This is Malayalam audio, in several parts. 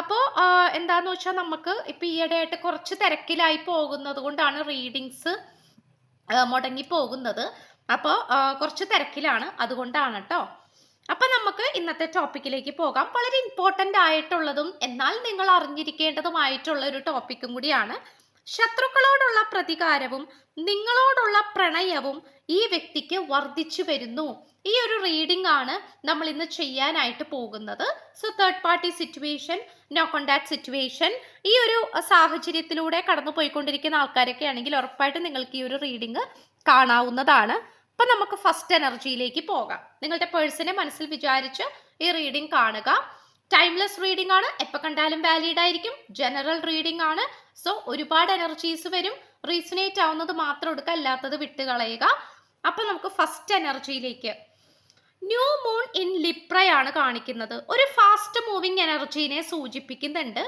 അപ്പോൾ എന്താന്ന് വെച്ചാൽ നമുക്ക് ഇപ്പം ഈയിടെയായിട്ട് കുറച്ച് തിരക്കിലായി പോകുന്നത് കൊണ്ടാണ് റീഡിങ്സ് മുടങ്ങി പോകുന്നത്. അപ്പോൾ കുറച്ച് തിരക്കിലാണ് അതുകൊണ്ടാണ് കേട്ടോ അപ്പം നമുക്ക് ഇന്നത്തെ ടോപ്പിക്കിലേക്ക് പോകാം. വളരെ ഇമ്പോർട്ടന്റ് ആയിട്ടുള്ളതും എന്നാൽ നിങ്ങൾ അറിഞ്ഞിരിക്കേണ്ടതുമായിട്ടുള്ള ഒരു ടോപ്പിക്കും കൂടിയാണ്. ശത്രുക്കളോടുള്ള പ്രതികാരവും നിങ്ങളോടുള്ള പ്രണയവും ഈ വ്യക്തിക്ക് വർദ്ധിച്ചു വരുന്നു. ഈ ഒരു റീഡിംഗ് ആണ് നമ്മൾ ഇന്ന് ചെയ്യാനായിട്ട് പോകുന്നത്. So third party situation no contact situation ഈ ഒരു സാഹചര്യത്തിലൂടെ കടന്നു പോയിക്കൊണ്ടിരിക്കുന്ന ആൾക്കാരൊക്കെ ആണെങ്കിൽ ഉറപ്പായിട്ടും നിങ്ങൾക്ക് ഈ ഒരു റീഡിങ് കാണാവുന്നതാണ്. അപ്പം നമുക്ക് ഫസ്റ്റ് എനർജിയിലേക്ക് പോകാം. നിങ്ങളുടെ പേഴ്സണെ മനസ്സിൽ വിചാരിച്ച് ഈ റീഡിംഗ് കാണുക. ടൈംലെസ് റീഡിംഗ് ആണ്. എപ്പോൾ കണ്ടാലും വാലിഡ് ആയിരിക്കും. ജനറൽ റീഡിംഗ് ആണ്. സോ ഒരുപാട് എനർജീസ് വരും. റീസണേറ്റ് ആവുന്നത് മാത്രം എടുക്കുക അല്ലാത്തത് വിട്ടുകളയുക. അപ്പം നമുക്ക് ഫസ്റ്റ് എനർജിയിലേക്ക് ന്യൂ മൂൺ ഇൻ ലിപ്രയാണ് കാണിക്കുന്നത്. ഒരു ഫാസ്റ്റ് മൂവിങ് എനർജീനെ സൂചിപ്പിക്കുന്നുണ്ട്.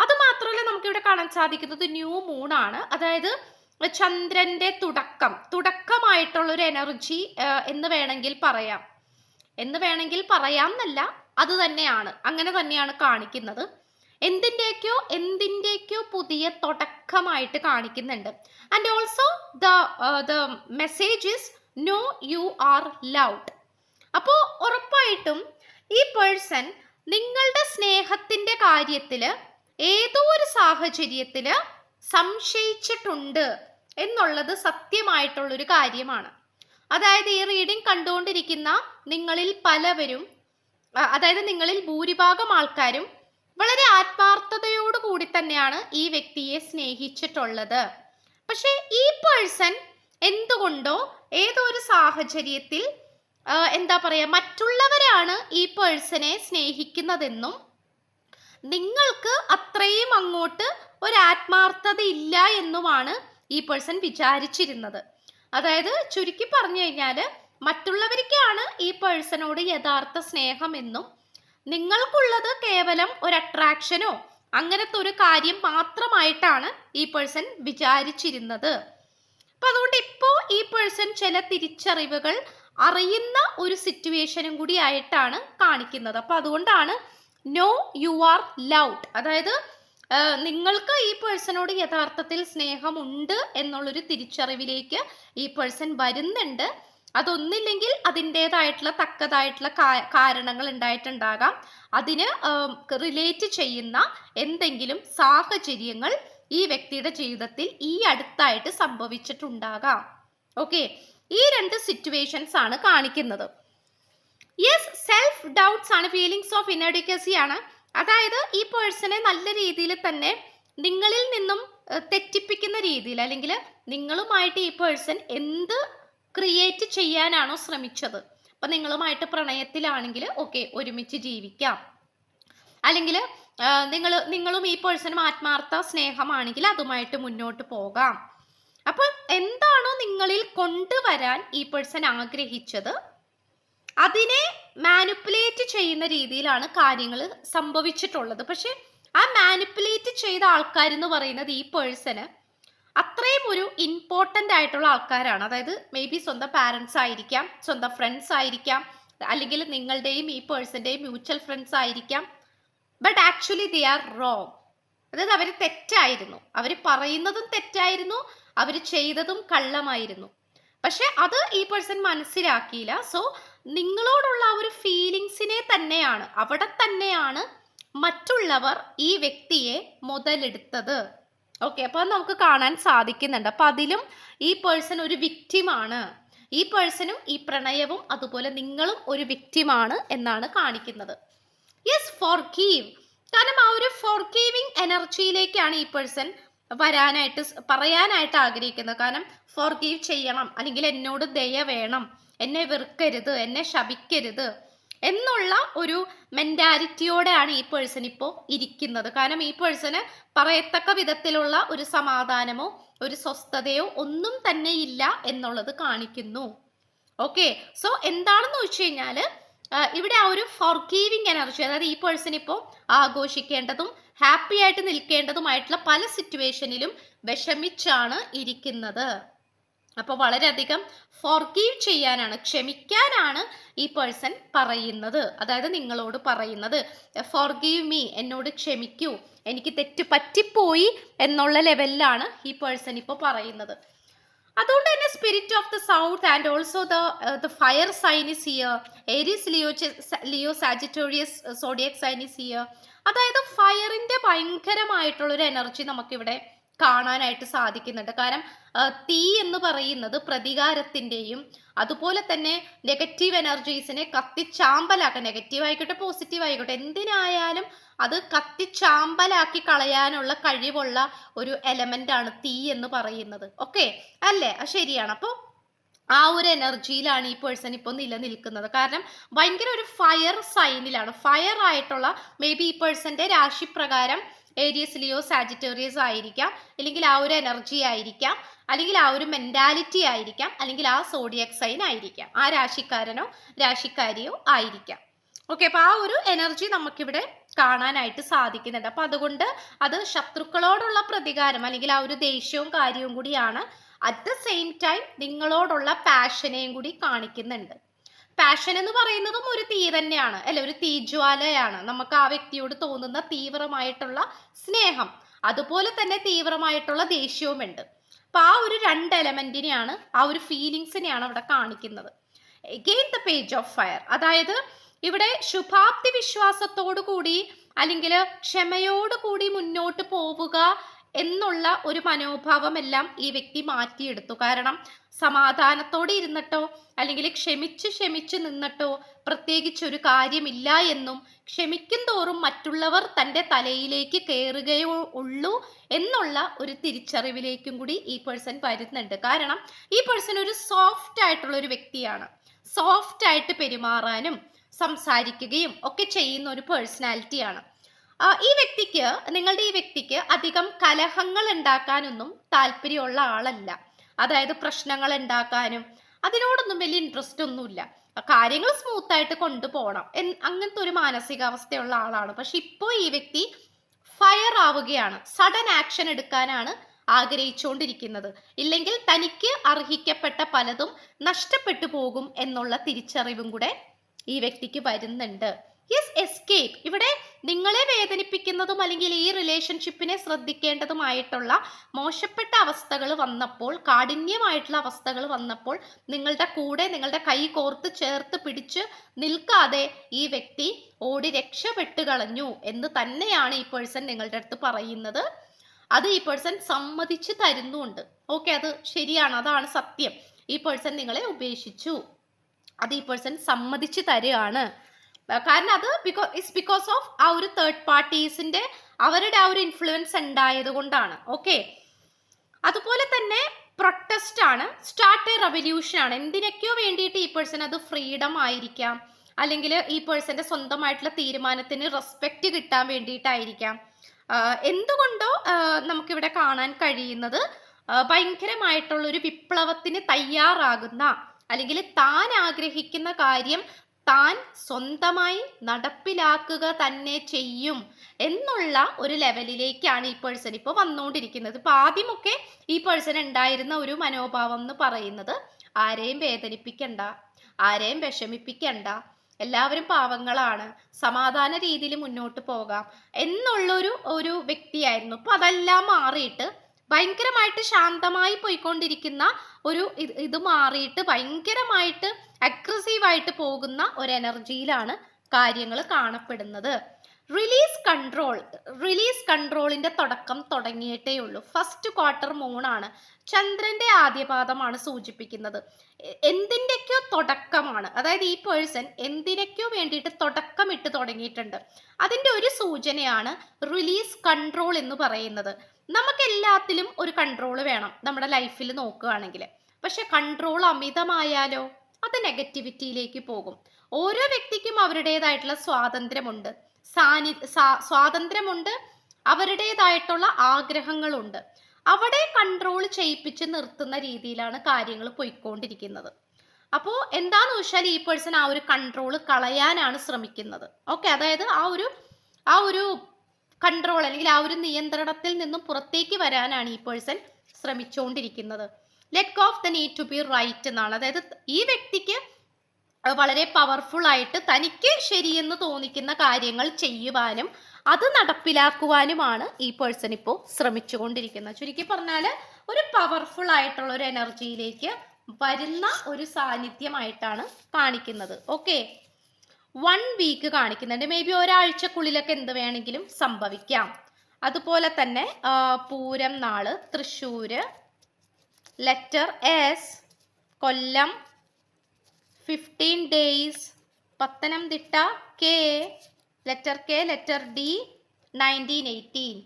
അത് മാത്രമല്ല നമുക്കിവിടെ കാണാൻ സാധിക്കുന്നത് ന്യൂ മൂൺ ആണ്. അതായത് ചന്ദ്രന്റെ തുടക്കം. തുടക്കമായിട്ടുള്ള ഒരു എനർജി എന്ന് വേണമെങ്കിൽ പറയാം. എന്ന് വേണമെങ്കിൽ പറയാം എന്നല്ല അത് തന്നെയാണ്. അങ്ങനെ തന്നെയാണ് കാണിക്കുന്നത്. എന്തിന്റെയൊക്കെയോ എന്തിന്റെയൊക്കെയോ പുതിയ തുടക്കമായിട്ട് കാണിക്കുന്നുണ്ട്. And also the the message is know you are loved അപ്പോൾ ഉറപ്പായിട്ടും ഈ പേഴ്സൺ നിങ്ങളുടെ സ്നേഹത്തിന്റെ കാര്യത്തിൽ ഏതോ ഒരു സാഹചര്യത്തിൽ സംശയിച്ചിട്ടുണ്ട് എന്നുള്ളത് സത്യമായിട്ടുള്ളൊരു കാര്യമാണ്. അതായത് ഈ റീഡിംഗ് കണ്ടുകൊണ്ടിരിക്കുന്ന നിങ്ങളിൽ പലവരും അതായത് നിങ്ങളിൽ ഭൂരിഭാഗം ആൾക്കാരും വളരെ ആത്മാർത്ഥതയോടു കൂടി തന്നെയാണ് ഈ വ്യക്തിയെ സ്നേഹിച്ചിട്ടുള്ളത്. പക്ഷേ ഈ പേഴ്സൺ എന്തുകൊണ്ടോ ഏതോ ഒരു സാഹചര്യത്തിൽ എന്താ പറയുക മറ്റുള്ളവരാണ് ഈ പേഴ്സണെ സ്നേഹിക്കുന്നതെന്നും നിങ്ങൾക്ക് അത്രയും അങ്ങോട്ട് ഒരു ആത്മാർത്ഥത ഇല്ല എന്നുമാണ് ഈ പേഴ്സൺ വിചാരിച്ചിരുന്നത്. അതായത് ചുരുക്കി പറഞ്ഞു കഴിഞ്ഞാൽ മറ്റുള്ളവർക്കാണ് ഈ പേഴ്സണോട് യഥാർത്ഥ സ്നേഹമെന്നും നിങ്ങൾക്കുള്ളത് കേവലം ഒരു അട്രാക്ഷനോ അങ്ങനത്തെ ഒരു കാര്യം മാത്രമായിട്ടാണ് ഈ പേഴ്സൺ വിചാരിച്ചിരുന്നത്. അപ്പൊ അതുകൊണ്ട് ഇപ്പോൾ ഈ പേഴ്സൺ ചില തിരിച്ചറിവുകൾ അറിയുന്ന ഒരു സിറ്റുവേഷനും കൂടി ആയിട്ടാണ് കാണിക്കുന്നത്. അപ്പം അതുകൊണ്ടാണ് നോ യു ആർ ലൗഡ് അതായത് നിങ്ങൾക്ക് ഈ പേഴ്സണോട് യഥാർത്ഥത്തിൽ സ്നേഹമുണ്ട് എന്നുള്ളൊരു തിരിച്ചറിവിലേക്ക് ഈ പേഴ്സൺ വരുന്നുണ്ട്. അതൊന്നില്ലെങ്കിൽ അതിന്റെതായിട്ടുള്ള തക്കതായിട്ടുള്ള കാരണങ്ങൾ ഉണ്ടായിട്ടുണ്ടാകാം. അതിന് റിലേറ്റ് ചെയ്യുന്ന എന്തെങ്കിലും സാഹചര്യങ്ങൾ ഈ വ്യക്തിയുടെ ജീവിതത്തിൽ ഈ അടുത്തായിട്ട് സംഭവിച്ചിട്ടുണ്ടാകാം. ഓക്കെ ഈ രണ്ട് സിറ്റുവേഷൻസ് ആണ് കാണിക്കുന്നത്. യെസ് സെൽഫ് ഡൗട്ട്സ് ആണ് ഫീലിങ്സ് ഓഫ് ഇനഡിക്കസി ആണ്. അതായത് ഈ പേഴ്സണെ നല്ല രീതിയിൽ തന്നെ നിങ്ങളിൽ നിന്നും തെറ്റിപ്പിക്കുന്ന രീതിയിൽ അല്ലെങ്കിൽ നിങ്ങളുമായിട്ട് ഈ പേഴ്സൺ എന്ത് ക്രിയേറ്റ് ചെയ്യാനാണോ ശ്രമിച്ചത്. അപ്പം നിങ്ങളുമായിട്ട് പ്രണയത്തിലാണെങ്കിൽ ഓക്കെ ഒരുമിച്ച് ജീവിക്കാം. അല്ലെങ്കിൽ നിങ്ങൾ നിങ്ങളും ഈ പേഴ്സണും ആത്മാർത്ഥ സ്നേഹമാണെങ്കിൽ അതുമായിട്ട് മുന്നോട്ട് പോകാം. അപ്പോൾ എന്താണോ നിങ്ങളിൽ കൊണ്ടുവരാൻ ഈ പേഴ്സൺ ആഗ്രഹിച്ചത് അതിനെ മാനിപ്പുലേറ്റ് ചെയ്യുന്ന രീതിയിലാണ് കാര്യങ്ങൾ സംഭവിച്ചിട്ടുള്ളത്. പക്ഷെ ആ മാനിപ്പുലേറ്റ് ചെയ്ത ആൾക്കാർ എന്ന് പറയുന്നത് ഈ പേഴ്സണ് അത്രയും ഒരു ഇമ്പോർട്ടന്റ് ആയിട്ടുള്ള ആൾക്കാരാണ്. അതായത് മേ ബി സ്വന്തം പാരൻസ് ആയിരിക്കാം സ്വന്തം ഫ്രണ്ട്സ് ആയിരിക്കാം അല്ലെങ്കിൽ നിങ്ങളുടെയും ഈ പേഴ്സന്റെയും മ്യൂച്വൽ ഫ്രണ്ട്സ് ആയിരിക്കാം. But actually they are wrong അതായത് അവർ തെറ്റായിരുന്നു. അവർ പറയുന്നതും തെറ്റായിരുന്നു. അവർ ചെയ്തതും കള്ളമായിരുന്നു. പക്ഷെ അത് ഈ പേഴ്സൺ മനസ്സിലാക്കിയില്ല. സോ നിങ്ങളോടുള്ള ആ ഒരു ഫീലിങ്സിനെ തന്നെയാണ് അവിടെ തന്നെയാണ് മറ്റുള്ളവർ ഈ വ്യക്തിയെ മുതലെടുത്തത്. ഓക്കെ അപ്പോൾ നമുക്ക് കാണാൻ സാധിക്കുന്നുണ്ട്. അപ്പം അതിലും ഈ പേഴ്സൺ ഒരു വിക്റ്റിമാണ് ഈ പേഴ്സണും ഈ പ്രണയവും അതുപോലെ നിങ്ങളും ഒരു വിക്റ്റിമാണ് എന്നാണ് കാണിക്കുന്നത്. യെസ് ഫോർ കീവ് കാരണം ആ ഒരു ഫോർ എനർജിയിലേക്കാണ് ഈ പേഴ്സൺ വരാനായിട്ട് പറയാനായിട്ട് ആഗ്രഹിക്കുന്നത് കാരണം ഫോർഗീവ് ചെയ്യണം. അല്ലെങ്കിൽ എന്നോട് ദയ വേണം. എന്നെ വെറുക്കരുത്. എന്നെ ശപിക്കരുത്. എന്നുള്ള ഒരു മെന്റാലിറ്റിയോടെയാണ് ഈ പേഴ്സൺ ഇപ്പോൾ ഇരിക്കുന്നത്. കാരണം ഈ പേഴ്സന് പറയത്തക്ക വിധത്തിലുള്ള ഒരു സമാധാനമോ ഒരു സ്വസ്ഥതയോ ഒന്നും തന്നെ ഇല്ല എന്നുള്ളത് കാണിക്കുന്നു. ഓക്കെ സോ എന്താണെന്ന് വെച്ച് കഴിഞ്ഞാൽ ഇവിടെ ആ ഒരു ഫോർഗീവിങ് എനർജി അതായത് ഈ പേഴ്സൺ ഇപ്പോൾ ആഘോഷിക്കേണ്ടതും ഹാപ്പി ആയിട്ട് നിൽക്കേണ്ടതുമായിട്ടുള്ള പല സിറ്റുവേഷനിലും വിഷമിച്ചാണ് ഇരിക്കുന്നത്. അപ്പോൾ വളരെയധികം ഫോർഗീവ് ചെയ്യാനാണ് ക്ഷമിക്കാനാണ് ഈ പേഴ്സൺ പറയുന്നത്. അതായത് നിങ്ങളോട് പറയുന്നത് ഫോർഗീവ് മീ എന്നോട് ക്ഷമിക്കൂ എനിക്ക് തെറ്റ് പറ്റിപ്പോയി എന്നുള്ള ലെവലിലാണ് ഈ പേഴ്സൺ ഇപ്പോൾ പറയുന്നത്. അതുകൊണ്ട് തന്നെ spirit of the south and also the the fire sign is here Leo Leo Sagittarius zodiac sign is here അതായത് ഫയറിന്റെ ഭയങ്കരമായിട്ടുള്ളൊരു എനർജി നമുക്കിവിടെ കാണാനായിട്ട് സാധിക്കുന്നുണ്ട്. കാരണം തീ എന്ന് പറയുന്നത് പ്രതികാരത്തിന്റെയും അതുപോലെ തന്നെ നെഗറ്റീവ് എനർജീസിനെ കത്തിച്ചാമ്പലാക്കുക നെഗറ്റീവ് ആയിക്കോട്ടെ പോസിറ്റീവ് ആയിക്കോട്ടെ എന്തിനായാലും അത് കത്തിച്ചാമ്പലാക്കി കളയാനുള്ള കഴിവുള്ള ഒരു എലമെന്റ് ആണ് തീ എന്ന് പറയുന്നത്. ഓക്കെ അല്ലേ? ശരിയാണ്. അപ്പോൾ ആ ഒരു എനർജിയിലാണ് ഈ പേഴ്സൺ ഇപ്പോൾ നിലനിൽക്കുന്നത്. കാരണം ഭയങ്കര ഒരു ഫയർ സൈനിലാണ് ഫയർ ആയിട്ടുള്ള മേ ബി ഈ പേഴ്സന്റെ രാശിപ്രകാരം ഏരിയസ് ലിയോ സാജിറ്റേറിയസ് ആയിരിക്കാം. അല്ലെങ്കിൽ ആ ഒരു എനർജി ആയിരിക്കാം. അല്ലെങ്കിൽ ആ ഒരു മെന്റാലിറ്റി ആയിരിക്കാം. അല്ലെങ്കിൽ ആ സോഡിയക് സൈൻ ആയിരിക്കാം. ആ രാശിക്കാരനോ രാശിക്കാരിയോ ആയിരിക്കാം. ഓക്കെ അപ്പൊ ആ ഒരു എനർജി നമുക്കിവിടെ കാണാനായിട്ട് സാധിക്കുന്നുണ്ട്. അപ്പൊ അതുകൊണ്ട് അത് ശത്രുക്കളോടുള്ള പ്രതികാരം അല്ലെങ്കിൽ ആ ഒരു ദേഷ്യവും കാര്യവും കൂടിയാണ് അറ്റ് ദ സെയിം ടൈം നിങ്ങളോടുള്ള പാഷനെയും കൂടി കാണിക്കുന്നുണ്ട്. പാഷൻ എന്ന് പറയുന്നതും ഒരു തീ തന്നെയാണ് അല്ലെ? ഒരു തീജ്വാലയാണ്. നമുക്ക് ആ വ്യക്തിയോട് തോന്നുന്ന തീവ്രമായിട്ടുള്ള സ്നേഹം. അതുപോലെ തന്നെ തീവ്രമായിട്ടുള്ള ദേഷ്യവുമുണ്ട് അപ്പൊ ആ ഒരു രണ്ട് എലമെന്റിനെയാണ് ആ ഒരു ഫീലിങ്സിനെയാണ് അവിടെ കാണിക്കുന്നത്. Again the page of fire അതായത് ഇവിടെ ശുഭാപ്തി വിശ്വാസത്തോടു കൂടി അല്ലെങ്കിൽ ക്ഷമയോടുകൂടി മുന്നോട്ട് പോവുക എന്നുള്ള ഒരു മനോഭാവമെല്ലാം ഈ വ്യക്തി മാറ്റിയെടുത്തു. കാരണം സമാധാനത്തോടെ ഇരുന്നിട്ടോ അല്ലെങ്കിൽ ക്ഷമിച്ച് ക്ഷമിച്ച് നിന്നിട്ടോ പ്രത്യേകിച്ച് ഒരു കാര്യമില്ല എന്നും ക്ഷമിക്കും തോറും മറ്റുള്ളവർ തന്റെ തലയിലേക്ക് കയറുകയോ ഉള്ളൂ എന്നുള്ള ഒരു തിരിച്ചറിവിലേക്കും കൂടി ഈ പേഴ്സൺ വരുന്നുണ്ട്. കാരണം ഈ പേഴ്സൺ ഒരു സോഫ്റ്റ് ആയിട്ടുള്ള ഒരു വ്യക്തിയാണ്. സോഫ്റ്റ് ആയിട്ട് പെരുമാറാനും സംസാരിക്കുകയും ഒക്കെ ചെയ്യുന്ന ഒരു പേഴ്സണാലിറ്റിയാണ് ഈ വ്യക്തിക്ക് നിങ്ങളുടെ ഈ വ്യക്തിക്ക് അധികം കലഹങ്ങൾ ഉണ്ടാക്കാനൊന്നും താല്പര്യമുള്ള ആളല്ല. അതായത് പ്രശ്നങ്ങൾ ഉണ്ടാക്കാനും അതിനോടൊന്നും വലിയ ഇൻട്രസ്റ്റ് ഒന്നുമില്ല. കാര്യങ്ങൾ സ്മൂത്ത് ആയിട്ട് കൊണ്ടുപോകണം അങ്ങനത്തെ ഒരു മാനസികാവസ്ഥയുള്ള ആളാണ്. പക്ഷെ ഇപ്പോൾ ഈ വ്യക്തി ഫയർ ആവുകയാണ്. സഡൻ ആക്ഷൻ എടുക്കാനാണ് ആഗ്രഹിച്ചുകൊണ്ടിരിക്കുന്നത്. ഇല്ലെങ്കിൽ തനിക്ക് അർഹിക്കപ്പെട്ട പലതും നഷ്ടപ്പെട്ടു പോകും എന്നുള്ള തിരിച്ചറിവും കൂടെ ഈ വ്യക്തിക്ക് വരുന്നുണ്ട്. യെസ് എസ്കേപ്പ് ഇവിടെ നിങ്ങളെ വേദനിപ്പിക്കുന്നതും അല്ലെങ്കിൽ ഈ റിലേഷൻഷിപ്പിനെ ശ്രദ്ധിക്കേണ്ടതുമായിട്ടുള്ള മോശപ്പെട്ട അവസ്ഥകൾ വന്നപ്പോൾ കാഠിന്യമായിട്ടുള്ള അവസ്ഥകൾ വന്നപ്പോൾ നിങ്ങളുടെ കൂടെ നിങ്ങളുടെ കൈ കോർത്ത് ചേർത്ത് പിടിച്ച് നിൽക്കാതെ ഈ വ്യക്തി ഓടി രക്ഷപ്പെട്ട് കളഞ്ഞു എന്ന് തന്നെയാണ് ഈ പേഴ്സൺ നിങ്ങളുടെ അടുത്ത് പറയുന്നത്. അത് ഈ പേഴ്സൺ സമ്മതിച്ച് തരുന്നുണ്ട്. ഓക്കെ അത് ശരിയാണ്. അതാണ് സത്യം. ഈ പേഴ്സൺ നിങ്ങളെ ഉപേക്ഷിച്ചു. അത് ഈ പേഴ്സൺ സമ്മതിച്ച് തരുകയാണ്. കാരണം അത് ബിക്കോ ഇറ്റ്സ് ബിക്കോസ് ഓഫ് ആ ഒരു തേർഡ് പാർട്ടീസിന്റെ അവരുടെ ആ ഒരു ഇൻഫ്ലുവൻസ് ഉണ്ടായത് കൊണ്ടാണ്. ഓക്കെ അതുപോലെ തന്നെ പ്രൊട്ടസ്റ്റ് ആണ്. സ്റ്റാർട്ട് എ റെവല്യൂഷൻ ആണ്. എന്തിനൊക്കെയോ വേണ്ടിയിട്ട് ഈ പേഴ്സൺ അത് ഫ്രീഡം ആയിരിക്കാം. അല്ലെങ്കിൽ ഈ പേഴ്സന്റെ സ്വന്തമായിട്ടുള്ള തീരുമാനത്തിന് റെസ്പെക്റ്റ് കിട്ടാൻ വേണ്ടിയിട്ടായിരിക്കാം. എന്തുകൊണ്ടോ നമുക്കിവിടെ കാണാൻ കഴിയുന്നത് ഭയങ്കരമായിട്ടുള്ള ഒരു വിപ്ലവത്തിന് തയ്യാറാകുന്ന അല്ലെങ്കിൽ താൻ ആഗ്രഹിക്കുന്ന കാര്യം താൻ സ്വന്തമായി നടപ്പിലാക്കുക തന്നെ ചെയ്യും എന്നുള്ള ഒരു ലെവലിലേക്കാണ് ഈ പേഴ്സൺ ഇപ്പോൾ വന്നുകൊണ്ടിരിക്കുന്നത് ഇപ്പോൾ ആദ്യമൊക്കെ ഈ പേഴ്സൺ ഉണ്ടായിരുന്ന ഒരു മനോഭാവം എന്ന് പറയുന്നത് ആരെയും വേദനിപ്പിക്കണ്ട ആരെയും വിഷമിപ്പിക്കണ്ട എല്ലാവരും പാവങ്ങളാണ് സമാധാന രീതിയിൽ മുന്നോട്ട് പോകാം എന്നുള്ളൊരു ഒരു വ്യക്തിയായിരുന്നു. അപ്പൊ അതെല്ലാം മാറിയിട്ട് ഭയങ്കരമായിട്ട് ശാന്തമായി പോയിക്കൊണ്ടിരിക്കുന്ന ഒരു ഇത് ഇത് മാറിയിട്ട് ഭയങ്കരമായിട്ട് അഗ്രസീവായിട്ട് പോകുന്ന ഒരു എനർജിയിലാണ് കാര്യങ്ങൾ കാണപ്പെടുന്നത്. റിലീസ് കൺട്രോൾ റിലീസ് കൺട്രോളിന്റെ തുടക്കം തുടങ്ങിയിട്ടേ ഉള്ളൂ. ഫസ്റ്റ് ക്വാർട്ടർ മൂണാണ് ചന്ദ്രന്റെ ആദ്യപാദമാണ് സൂചിപ്പിക്കുന്നത്. എന്തിന്റെയൊക്കെയോ തുടക്കമാണ്. അതായത് ഈ പേഴ്സൺ എന്തിനൊക്കെയോ വേണ്ടിയിട്ട് തുടക്കമിട്ട് തുടങ്ങിയിട്ടുണ്ട്. അതിന്റെ ഒരു സൂചനയാണ് റിലീസ് കൺട്രോൾ എന്ന് പറയുന്നത്. നമുക്ക് എല്ലാത്തിലും ഒരു കൺട്രോൾ വേണം നമ്മുടെ ലൈഫിൽ നോക്കുകയാണെങ്കിൽ പക്ഷെ കൺട്രോൾ അമിതമായാലോ? അത് നെഗറ്റിവിറ്റിയിലേക്ക് പോകും. ഓരോ വ്യക്തിക്കും അവരുടേതായിട്ടുള്ള സ്വാതന്ത്ര്യമുണ്ട്. സാനി സ്വാതന്ത്ര്യമുണ്ട് അവരുടേതായിട്ടുള്ള ആഗ്രഹങ്ങളുണ്ട്. അവിടെ കൺട്രോൾ ചെയ്യിപ്പിച്ച് നിർത്തുന്ന രീതിയിലാണ് കാര്യങ്ങൾ പോയിക്കൊണ്ടിരിക്കുന്നത്. അപ്പോൾ എന്താന്ന് വെച്ചാൽ ഈ പേഴ്സൺ ആ ഒരു കൺട്രോൾ കളയാനാണ് ശ്രമിക്കുന്നത്. ഓക്കെ അതായത് ആ ഒരു ആ ഒരു കൺട്രോൾ അല്ലെങ്കിൽ ആ ഒരു നിയന്ത്രണത്തിൽ നിന്നും പുറത്തേക്ക് വരാനാണ് ഈ പേഴ്സൺ ശ്രമിച്ചുകൊണ്ടിരിക്കുന്നത് let go of the need to be right എന്നാണ്. അതായത് ഈ വ്യക്തിക്ക് വളരെ പവർഫുൾ ആയിട്ട് തനിക്ക് ശരിയെന്ന് തോന്നിക്കുന്ന കാര്യങ്ങൾ ചെയ്യുവാനും അത് നടപ്പിലാക്കുവാനുമാണ് ഈ പേഴ്സൺ ഇപ്പോൾ ശ്രമിച്ചുകൊണ്ടിരിക്കുന്നത്. ചുരുക്കി പറഞ്ഞാൽ ഒരു പവർഫുൾ ആയിട്ടുള്ള ഒരു എനർജിയിലേക്ക് വരുന്ന ഒരു സാന്നിധ്യമായിട്ടാണ് കാണിക്കുന്നത്. ഓക്കെ വൺ വീക്ക് കാണിക്കുന്നുണ്ട്. മേ ബി ഒരാഴ്ചക്കുള്ളിലൊക്കെ എന്ത് വേണമെങ്കിലും സംഭവിക്കാം. അതുപോലെ തന്നെ പൂരം നാൾ Thrissur letter S Kollam fifteen days Pathanamthitta K letter K letter D nineteen eighteen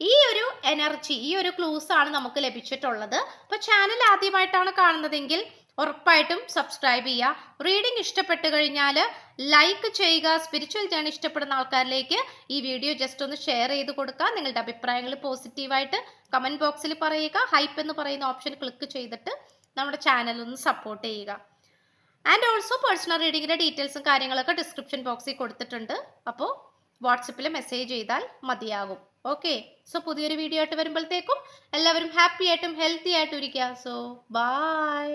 ഈ ഒരു എനർജി ഈ ഒരു ക്ലൂസ് ആണ് നമുക്ക് ലഭിച്ചിട്ടുള്ളത്. അപ്പോൾ ചാനൽ ആദ്യമായിട്ടാണ് കാണുന്നതെങ്കിൽ ഉറപ്പായിട്ടും സബ്സ്ക്രൈബ് ചെയ്യുക. റീഡിംഗ് ഇഷ്ടപ്പെട്ട് കഴിഞ്ഞാൽ ലൈക്ക് ചെയ്യുക. സ്പിരിച്വൽ ജേണി ഇഷ്ടപ്പെടുന്ന ആൾക്കാരിലേക്ക് ഈ വീഡിയോ ജസ്റ്റ് ഒന്ന് ഷെയർ ചെയ്ത് കൊടുക്കുക. നിങ്ങളുടെ അഭിപ്രായങ്ങൾ പോസിറ്റീവായിട്ട് കമന്റ് ബോക്സിൽ പറയുക. ഹൈപ്പ് എന്ന് പറയുന്ന ഓപ്ഷൻ ക്ലിക്ക് ചെയ്തിട്ട് നമ്മുടെ ചാനൽ ഒന്ന് സപ്പോർട്ട് ചെയ്യുക. ആൻഡ് ഓൾസോ പേഴ്സണൽ റീഡിങ്ങിന്റെ ഡീറ്റെയിൽസും കാര്യങ്ങളൊക്കെ ഡിസ്ക്രിപ്ഷൻ ബോക്സിൽ കൊടുത്തിട്ടുണ്ട്. അപ്പോൾ വാട്സപ്പിൽ മെസ്സേജ് ചെയ്താൽ മതിയാകും. ഓക്കെ സോ പുതിയൊരു വീഡിയോ ആയിട്ട് വരുമ്പോഴത്തേക്കും എല്ലാവരും ഹാപ്പി ആയിട്ടും ഹെൽത്തി ആയിട്ടും ഇരിക്കുക. So by